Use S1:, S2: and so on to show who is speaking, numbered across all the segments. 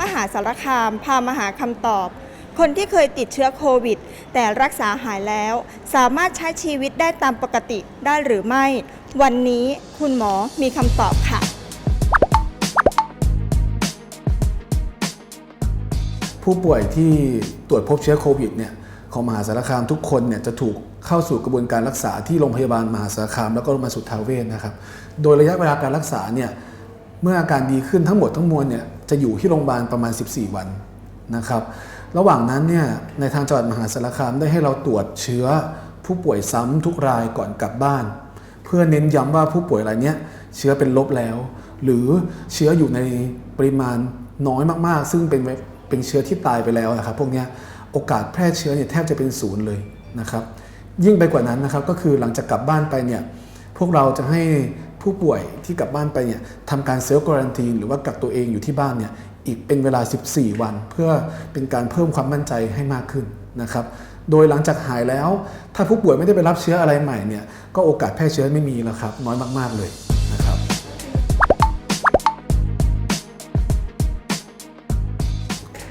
S1: มหาสารคาม พามาหาคำตอบ คนที่เคยติดเชื้อโควิด แต่รักษาหายแล้ว สามารถใช้ชีวิตได้ตามปกติได้หรือไม่ วันนี้คุณหมอมีคำตอบค่ะ
S2: ผู้ป่วยที่ตรวจพบเชื้อโควิดเนี่ยของมหาสารคามทุกคนเนี่ยจะถูกเข้าสู่กระบวนการรักษาที่โรงพยาบาลมหาสารคาม แล้วก็โรงพยาบาลสุทธาเวชนะครับ โดยระยะเวลาการรักษาเนี่ยเมื่ออาการดีขึ้นทั้งหมดทั้งมวลเนี่ย จะอยู่ที่โรงพยาบาลประมาณ 14 วันนะครับ ระหว่างนั้นเนี่ยในทางจังหวัดมหาสารคามได้ให้เราตรวจเชื้อผู้ป่วยซ้ำทุกรายก่อนกลับบ้าน เพื่อเน้นย้ำว่าผู้ป่วยรายเนี้ยเชื้อเป็นลบแล้ว หรือเชื้ออยู่ในปริมาณน้อยมากๆ ซึ่งเป็นเป็นเชื้อที่ตายไปแล้วนะครับพวกนี้โอกาสแพร่เชื้อเนี่ยแทบจะเป็นศูนย์เลยนะครับ ยิ่งไปกว่านั้นนะครับก็คือหลังจากกลับบ้านไปเนี่ยพวกเราจะให้ ผู้ป่วยที่กลับบ้านไปเนี่ยทำการเซลฟ์ควอรันทีนหรือว่ากักตัวเองอยู่ที่บ้านเนี่ยอีกเป็นเวลา 14 วัน เพื่อเป็นการเพิ่มความมั่นใจให้มากขึ้นนะครับโดยหลังจากหายแล้ว ถ้าผู้ป่วยไม่ได้ไปรับเชื้ออะไรใหม่เนี่ยก็โอกาสแพร่เชื้อไม่มีแล้วครับน้อยมาก ๆเลยนะครับ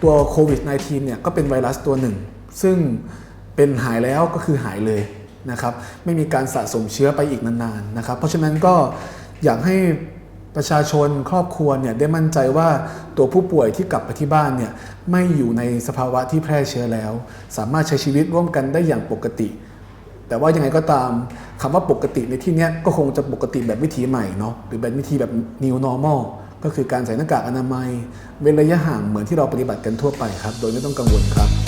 S2: ตัวโควิด -19 เนี่ยก็เป็นไวรัสตัวหนึ่ง ซึ่งเป็นหายแล้วก็คือหายเลย นะครับไม่มีการสะสมเชื้อไปอีกนานๆนะครับเพราะฉะนั้นก็อยากให้ประชาชนครอบครัวเนี่ยได้มั่นใจว่าตัวผู้ป่วยที่กลับไปที่บ้านเนี่ยไม่อยู่ในสภาวะที่แพร่เชื้อแล้ว สามารถใช้ชีวิตร่วมกันได้อย่างปกติ แต่ว่ายังไงก็ตามคำว่าปกติในที่นี้ก็คงจะปกติแบบวิถีใหม่เนาะหรือแบบวิธีแบบ new normal ก็คือการใส่หน้ากากอนามัย เว้นระยะห่างเหมือนที่เราปฏิบัติกันทั่วไปครับ โดยไม่ต้องกังวลครับ